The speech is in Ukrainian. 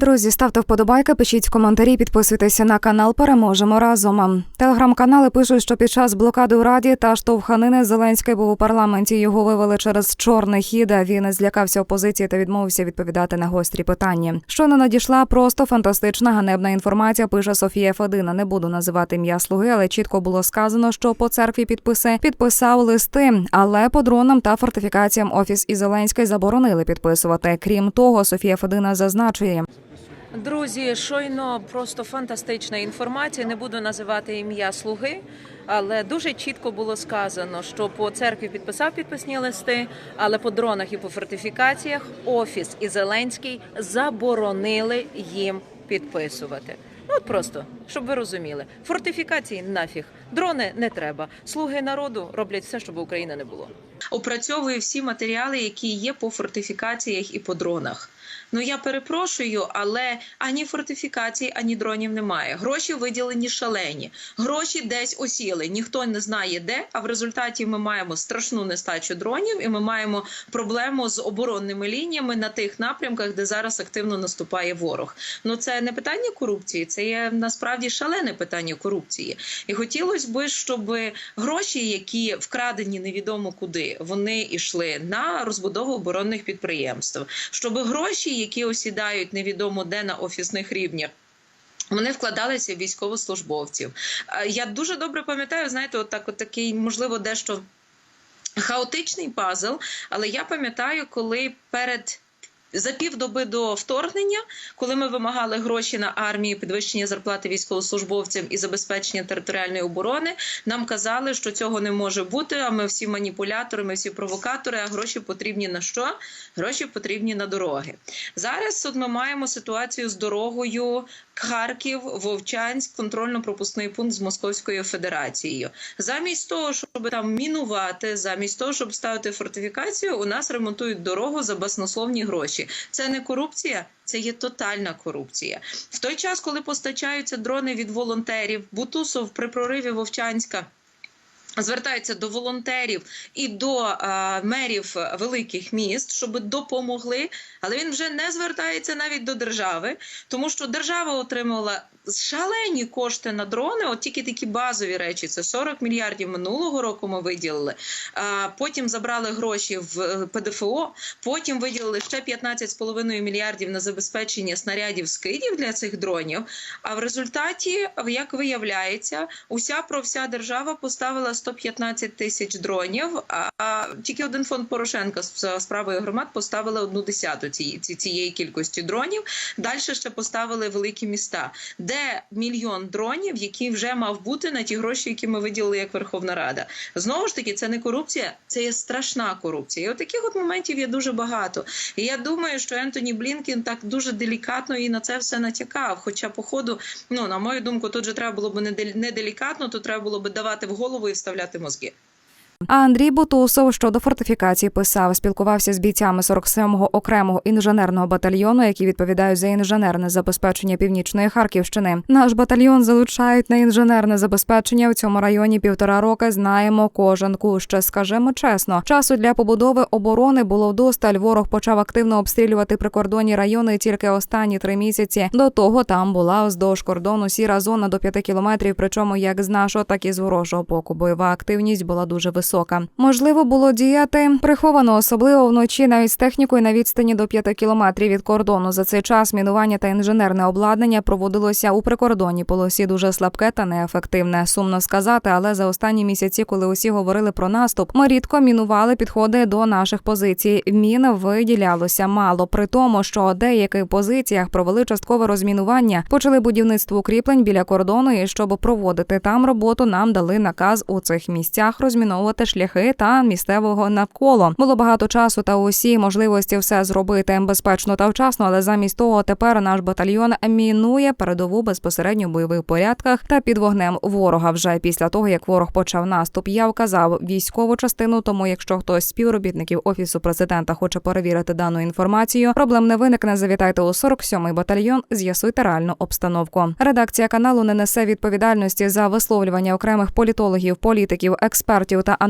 Друзі, ставте вподобайки, пишіть коментарі, підписуйтеся на канал. Переможемо разом. Телеграм-канали пишуть, що під час блокади у раді та штовханини Зеленський був у парламенті. Його вивели через чорний хід. Він злякався опозиції та відмовився відповідати на гострі питання. Щойно надійшла просто фантастична ганебна інформація. Пише Софія Федина. Не буду називати ім'я слуги, але чітко було сказано, що по церкві підписи підписав листи, але по дронам та фортифікаціям офіс і Зеленський заборонили підписувати. Крім того, Софія Федина зазначує. Друзі, щойно просто фантастична інформація. Не буду називати ім'я слуги, але дуже чітко було сказано, що по церкві підписав підписні листи, але по дронах і по фортифікаціях офіс і Зеленський заборонили їм підписувати. Ну, От просто, щоб ви розуміли, фортифікації нафіг, дрони не треба. Слуги народу роблять все, щоб України не було. опрацьовує всі матеріали, які є по фортифікаціях і по дронах. Ну я перепрошую, але ані фортифікацій, ані дронів немає. Гроші виділені шалені, гроші десь осіли. Ніхто не знає де. А в результаті ми маємо страшну нестачу дронів, і ми маємо проблему з оборонними лініями на тих напрямках, де зараз активно наступає ворог. Ну це не питання корупції, це є насправді шалене питання корупції. І хотілося б, щоб гроші, які вкрадені невідомо куди, вони йшли на розбудову оборонних підприємств, щоб гроші, які осідають невідомо де на офісних рівнях. Вони вкладалися в військовослужбовців. Е, Я дуже добре пам'ятаю, знаєте, отак, от такий, можливо, дещо хаотичний пазл, але я пам'ятаю, коли перед. За півдоби до вторгнення, коли ми вимагали гроші на армію, підвищення зарплати військовослужбовцям і забезпечення територіальної оборони, нам казали, що цього не може бути. А ми всі маніпулятори, ми всі провокатори. А гроші потрібні на що? Гроші потрібні на дороги. Зараз от ми маємо ситуацію з дорогою Харків, Вовчанськ, контрольно-пропускний пункт з Московською Федерацією. Замість того, щоб там мінувати, замість того, щоб ставити фортифікацію, у нас ремонтують дорогу за баснословні гроші. Це не корупція. Це є тотальна корупція. В той час, коли постачаються дрони від волонтерів, Бутусов при прориві Вовчанська звертається до волонтерів і до е, мерів великих міст, щоб допомогли. Але він вже не звертається навіть до держави, тому що держава отримала шалені кошти на дрони. От тільки такі базові речі. Це 40 мільярдів минулого року. Ми виділили. А потім забрали гроші в е, ПДФО. Потім виділили ще 15,5 мільярдів на забезпечення снарядів скидів для цих дронів. А в результаті, як виявляється, уся про вся держава поставила 115 тисяч дронів. А тільки один фонд Порошенка з справою громад поставили одну десяту цієї, кількості дронів. Далі ще поставили великі міста, де мільйон дронів, який вже мав бути на ті гроші, які ми виділили як Верховна Рада. Знову ж таки, це не корупція, це є страшна корупція. І от таких от моментів є дуже багато. І я думаю, що Ентоні Блінкен так дуже делікатно і на це все натякав. Хоча, по ходу, ну на мою думку, тут же треба було б не делікатно, то треба було б давати в голову і вставляти мозги. А Андрій Бутусов щодо фортифікації писав, спілкувався з бійцями 47-го окремого інженерного батальйону, які відповідають за інженерне забезпечення північної Харківщини. Наш батальйон залучають на інженерне забезпечення в цьому районі півтора роки. Знаємо кожен кущ. Скажемо чесно, часу для побудови оборони було вдосталь. Ворог почав активно обстрілювати прикордонні райони тільки останні три місяці. До того там була вздовж кордону сіра зона до п'яти кілометрів. Причому як з нашого, так і з ворожого боку. Бойова активність була дуже висока. Можливо було діяти приховано, особливо вночі, навіть з технікою на відстані до 5 кілометрів від кордону. За цей час мінування та інженерне обладнання проводилося у прикордонній полосі дуже слабке та неефективне. Сумно сказати, але за останні місяці, коли усі говорили про наступ, ми рідко мінували підходи до наших позицій. Мін виділялося мало, при тому, що деяких позиціях провели часткове розмінування, почали будівництво укріплень біля кордону. І щоб проводити там роботу, нам дали наказ у цих місцях розміновувати шляхи та місцевого навколо. Було багато часу та усі можливості все зробити безпечно та вчасно, але замість того тепер наш батальйон мінує передову безпосередньо в бойових порядках та під вогнем ворога. Вже після того як ворог почав наступ, я вказав військову частину. Тому, якщо хтось з співробітників офісу президента хоче перевірити дану інформацію, проблем не виникне. Завітайте у 47-й батальйон, з'ясуйте реальну обстановку. Редакція каналу не несе відповідальності за висловлювання окремих політологів, політиків, експертів та аналітиків